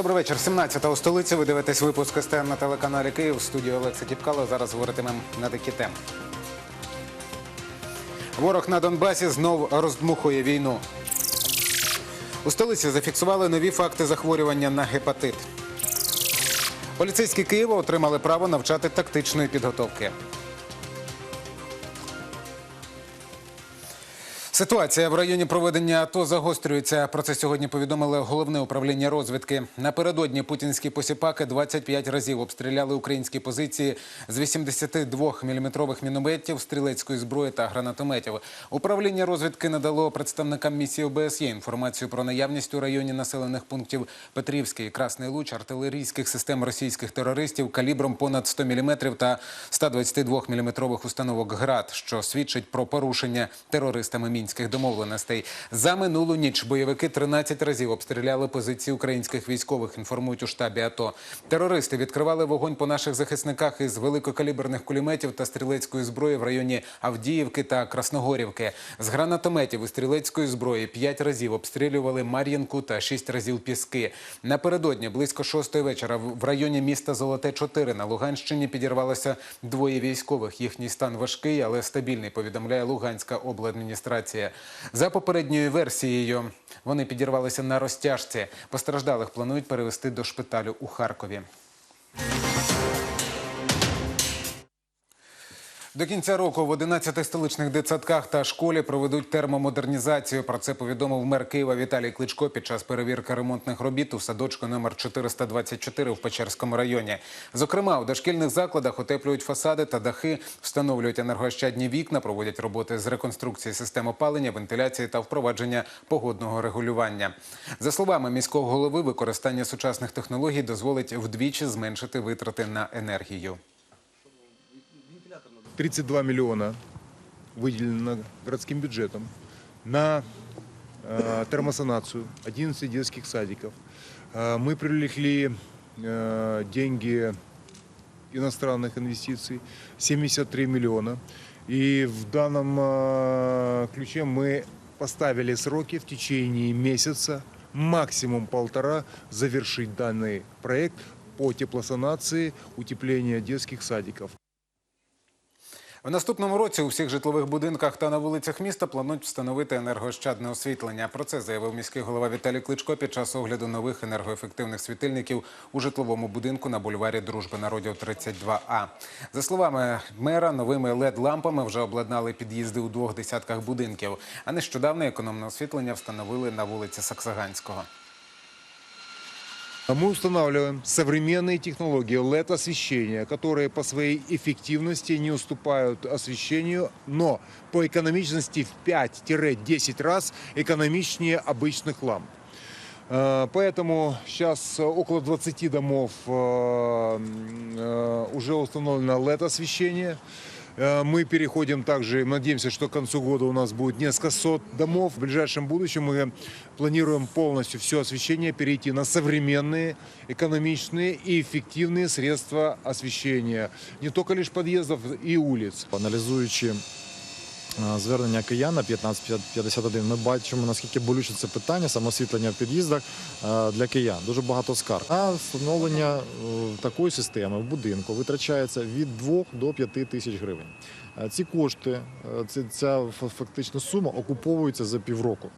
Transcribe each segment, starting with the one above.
Добрий вечір. 17-та у столиці. Ви дивитесь випуск СТН на телеканалі Київ. В Олекса Тіпкало. Зараз говоритимемо на такі теми. Ворог на Донбасі знов роздмухує війну. У столиці зафіксували нові факти захворювання на гепатит. Поліцейські Києва отримали право навчати тактичної підготовки. Ситуація в районі проведення АТО загострюється. Про це сьогодні повідомили головне управління розвідки. Напередодні путінські посіпаки 25 разів обстріляли українські позиції з 82-мм мінометів, стрілецької зброї та гранатометів. Управління розвідки надало представникам місії ОБСЄ інформацію про наявність у районі населених пунктів Петрівський, Красний Луч, артилерійських систем російських терористів калібром понад 100 мм та 122-мм установок ГРАД, що свідчить про порушення терористами мінських домовленостей. За минулу ніч бойовики 13 разів обстріляли позиції українських військових. Інформують у штабі АТО. Терористи відкривали вогонь по наших захисниках із великокаліберних кулеметів та стрілецької зброї в районі Авдіївки та Красногорівки. З гранатометів і стрілецької зброї 5 разів обстрілювали Мар'їнку та 6 разів Піски. Напередодні близько 6 вечора в районі міста Золоте 4 на Луганщині підірвалося двоє військових. Їхній стан важкий, але стабільний. Повідомляє Луганська обладміністрація. За попередньою версією вони підірвалися на розтяжці. Постраждалих планують перевести до шпиталю у Харкові. До кінця року в 11 столичних дитсадках та школі проведуть термомодернізацію. Про це повідомив мер Києва Віталій Кличко під час перевірки ремонтних робіт у садочку номер 424 в Печерському районі. Зокрема, у дошкільних закладах утеплюють фасади та дахи, встановлюють енергоощадні вікна, проводять роботи з реконструкції систем опалення, вентиляції та впровадження погодного регулювання. За словами міського голови, використання сучасних технологій дозволить вдвічі зменшити витрати на енергію. 32 миллиона выделено городским бюджетом на э, термосанацию 11 детских садиков. Э, мы привлекли э, деньги иностранных инвестиций 73 миллиона. И в данном э, ключе мы поставили сроки в течение месяца, максимум полтора, завершить данный проект по теплосанации утепления детских садиков. В наступному році у всіх житлових будинках та на вулицях міста планують встановити енергоощадне освітлення. Про це заявив міський голова Віталій Кличко під час огляду нових енергоефективних світильників у житловому будинку на бульварі Дружби народів 32А. За словами мера, новими led лампами вже обладнали під'їзди у двох десятках будинків. А нещодавно економне освітлення встановили на вулиці Саксаганського. А Мы устанавливаем современные технологии LED-освещения, которые по своей эффективности не уступают освещению, но по экономичности в 5-10 раз экономичнее обычных ламп. Э, Поэтому сейчас около 20 домов э, э, уже установлено LED-освещение. Э, Мы переходим также, надеемся, что к концу года у нас будет несколько сот домов. В ближайшем будущем мы планируем полностью все освещение перейти на современные, экономичные и эффективные средства освещения. Не только лишь подъездов и улиц. Аналізуючи е, звернення киян на 1551, ми бачимо, наскільки болюче це питання самоосвітлення в під'їздах для киян. Дуже багато скарг. На встановлення е, такої системи в будинку витрачається від 2 до 5 тисяч гривень. Ці кошти, е, ця фактична сума окуповується за півроку.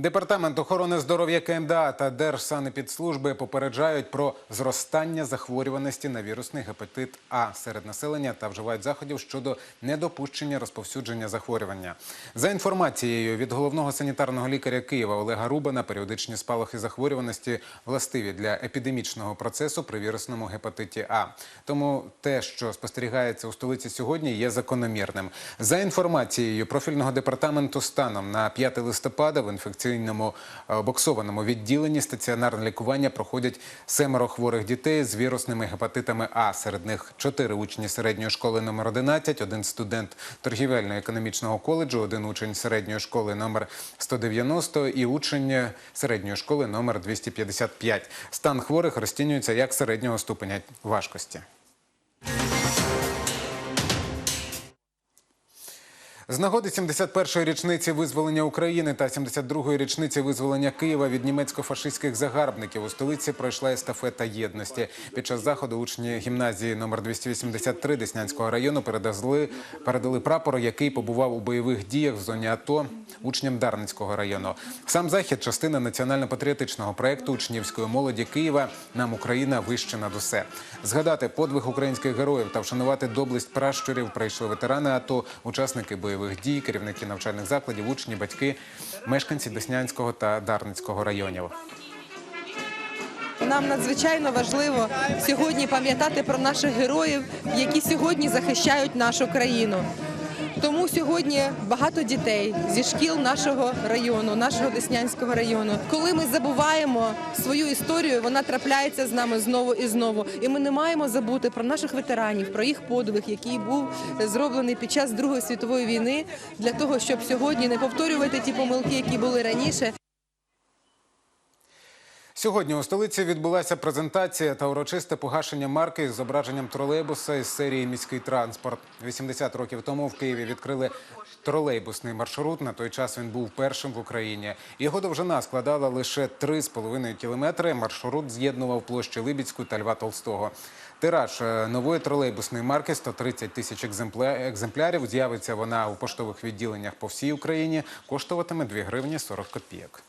Департамент охорони здоров'я КМДА та Держсанепідслужби попереджають про зростання захворюваності на вірусний гепатит А серед населення та вживають заходів щодо недопущення розповсюдження захворювання. За інформацією від головного санітарного лікаря Києва Олега Рубана, періодичні спалахи захворюваності властиві для епідемічного процесу при вірусному гепатиті А. Тому те, що спостерігається у столиці сьогодні, є закономірним. За інформацією профільного департаменту станом на 5 листопада в інфекційному е, боксованому відділенні стаціонарне лікування проходять семеро хворих дітей з вірусними гепатитами А. Серед них чотири учні середньої школи номер 11, один студент торгівельно-економічного коледжу, один учень середньої школи номер 190 і учень середньої школи номер 255. Стан хворих розцінюється як середнього ступеня важкості. З нагоди 71-ї річниці визволення України та 72-ї річниці визволення Києва від німецько-фашистських загарбників у столиці пройшла естафета єдності. Під час заходу учні гімназії номер 283 Деснянського району передали, передали прапор, який побував у бойових діях в зоні АТО учням Дарницького району. Сам захід частина національно-патріотичного проекту учнівської молоді Києва Нам Україна вище над усе. Згадати подвиг українських героїв та вшанувати доблесть пращурів прийшли ветерани АТО, учасники бойових дій, керівники навчальних закладів, учні, батьки, мешканці Деснянського та Дарницького районів. Нам надзвичайно важливо сьогодні пам'ятати про наших героїв, які сьогодні захищають нашу країну. Тому сьогодні багато дітей зі шкіл нашого району, нашого Деснянського району. Коли ми забуваємо свою історію, вона трапляється з нами знову і знову. І ми не маємо забути про наших ветеранів, про їх подвиг, який був зроблений під час Другої світової війни, для того, щоб сьогодні не повторювати ті помилки, які були раніше. Сьогодні у столиці відбулася презентація та урочисте погашення марки з зображенням тролейбуса із серії Міський транспорт. 80 років тому в Києві відкрили тролейбусний маршрут. На той час він був першим в Україні. Його довжина складала лише 3,5 кілометри. Маршрут з'єднував площі Либідську та Льва Толстого. Тираж е, нової тролейбусної марки 130 тисяч екземпля- екземплярів. З'явиться вона у поштових відділеннях по всій Україні. Коштуватиме 2 гривні 40 копійок.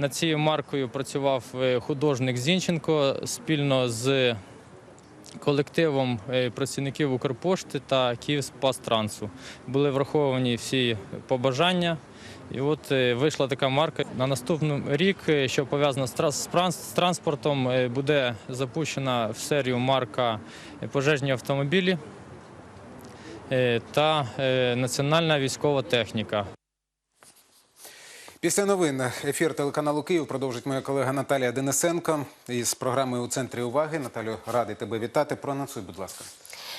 Над цією маркою працював е, художник Зінченко спільно з колективом е, працівників Укрпошти та Київспастрансу. Були враховані всі побажання. І от е, вийшла така марка. На наступний рік, що пов'язано з транспортом, буде запущена в серію марка пожежні автомобілі та національна військова техніка. Після новин ефір телеканалу Київ продовжить моя колега Наталія Денисенко із програмою у центрі уваги. Наталю, радий тебе вітати. Проанонсуй, будь ласка.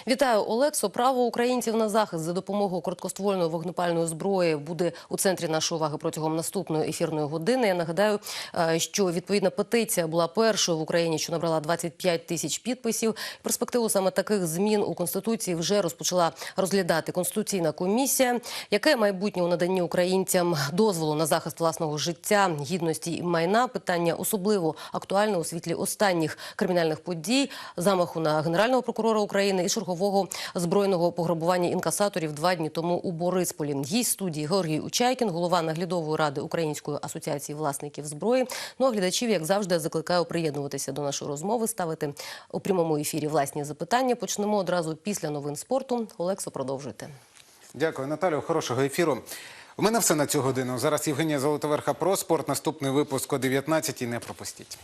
Вітаю, Олексо. Право українців на захист за допомогою короткоствольної вогнепальної зброї буде у центрі нашої уваги протягом наступної ефірної години. Я нагадаю, е, що відповідна петиція була першою в Україні, що набрала 25 тисяч підписів. Перспективу саме таких змін у конституції вже розпочала розглядати конституційна комісія. Яке майбутнє у наданні українцям дозволу на захист власного життя, гідності і майна? Питання особливо актуальне у світлі останніх кримінальних подій, замаху на генерального прокурора України і чергового збройного пограбування інкасаторів два дні тому у Борисполі. Гість студії Георгій Учайкін, голова наглядової ради Української асоціації власників зброї. Ну а глядачів, як завжди, закликаю приєднуватися до нашої розмови, ставити у прямому ефірі власні запитання. Почнемо одразу після новин спорту. Олексо, продовжуйте. Дякую, Наталю. Хорошого ефіру. У мене все на цю годину. Зараз Євгенія Золотоверха про спорт. Наступний випуск о 19 Не пропустіть.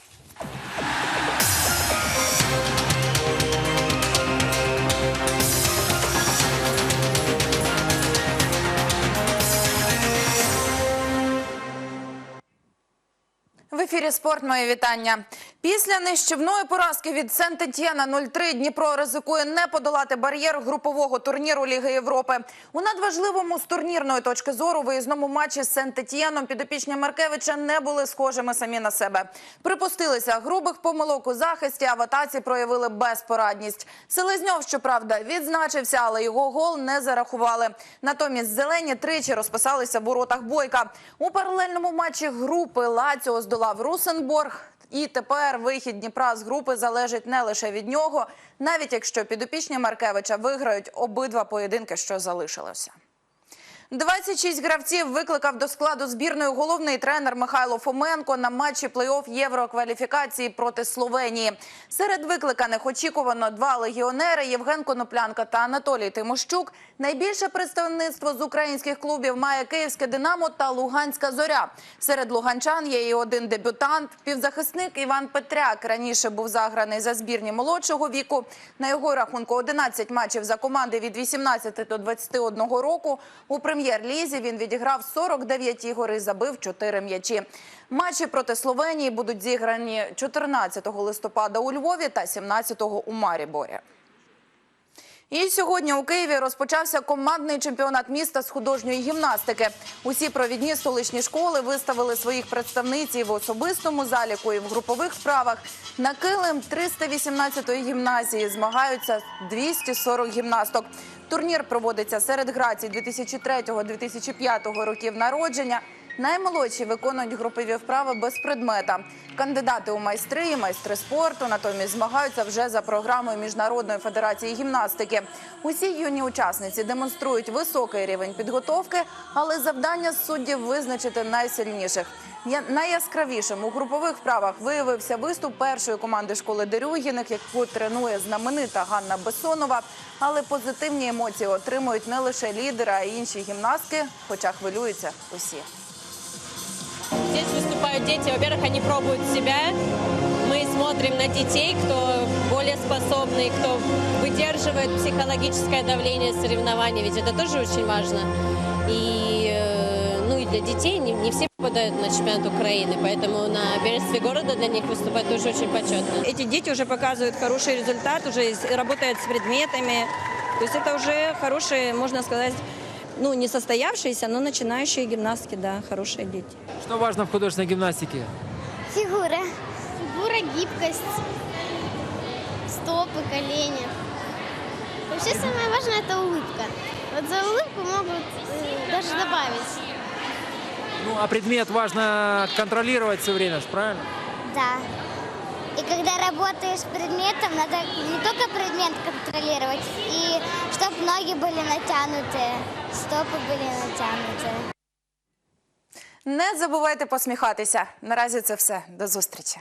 В ефірі спорт моє вітання. Після нищівної поразки від Сент-Етьєна 0-3 Дніпро ризикує не подолати бар'єр групового турніру Ліги Європи. У надважливому з турнірної точки зору виїзному матчі з Сент-Етьєном підопічні Маркевича не були схожими самі на себе. Припустилися грубих помилок у захисті, а в атаці проявили безпорадність. Селезньов, щоправда, відзначився, але його гол не зарахували. Натомість зелені тричі розписалися в воротах Бойка. У паралельному матчі групи Лаціо здолав Русенборг. І тепер вихід Дніпра з групи залежить не лише від нього, навіть якщо підопічні Маркевича виграють обидва поєдинки, що залишилося. 26 гравців викликав до складу збірної головний тренер Михайло Фоменко на матчі плей-офф єврокваліфікації проти Словенії. Серед викликаних очікувано два легіонери Євген Коноплянка та Анатолій Тимощук. Найбільше представництво з українських клубів має Київське Динамо та Луганська Зоря. Серед луганчан є і один дебютант. Півзахисник Іван Петряк раніше був заграний за збірні молодшого віку. На його рахунку 11 матчів за команди від 18 до 21 року. У прем'єр-лізі він відіграв 49 ігор і забив 4 м'ячі. Матчі проти Словенії будуть зіграні 14 листопада у Львові та 17 у Маріборі. І сьогодні у Києві розпочався командний чемпіонат міста з художньої гімнастики. Усі провідні столичні школи виставили своїх представниць і в особистому заліку, і в групових вправах. На килим 318-ї гімназії змагаються 240 гімнасток. Турнір проводиться серед грацій 2003-2005 років народження. Наймолодші виконують групові вправи без предмета. Кандидати у майстри і майстри спорту натомість змагаються вже за програмою Міжнародної федерації гімнастики. Усі юні учасниці демонструють високий рівень підготовки, але завдання суддів визначити найсильніших. Найяскравішим у групових вправах виявився виступ першої команди школи Дерюгіних, яку тренує знаменита Ганна Бесонова. Але позитивні емоції отримують не лише лідери, а й інші гімнастки, хоча хвилюються усі. Здесь выступают дети. Во-первых, они пробуют себя. Мы смотрим на детей, кто более способный, кто выдерживает психологическое давление соревнований. Ведь это тоже очень важно. И, э, ну, и для детей не, не все попадают на чемпионат Украины. Поэтому на первенстве города для них выступать тоже очень почетно. Эти дети уже показывают хороший результат, уже работают с предметами. То есть это уже хорошие, можно сказать, ну, не состоявшиеся, но начинающие гимнастки, да, хорошие дети. Что важно в художественной гимнастике? Фигура. Фигура, гибкость, стопы, колени. Вообще самое важное это улыбка. Вот за улыбку могут э, даже добавить. Ну, а предмет важно контролировать все время, ж, правильно? Да. И когда работаешь с предметом, надо не только предмет контролировать, и чтобы ноги были натянуты, стопы были натянуты. Не забувайте посміхатися. Наразі це все. До зустрічі.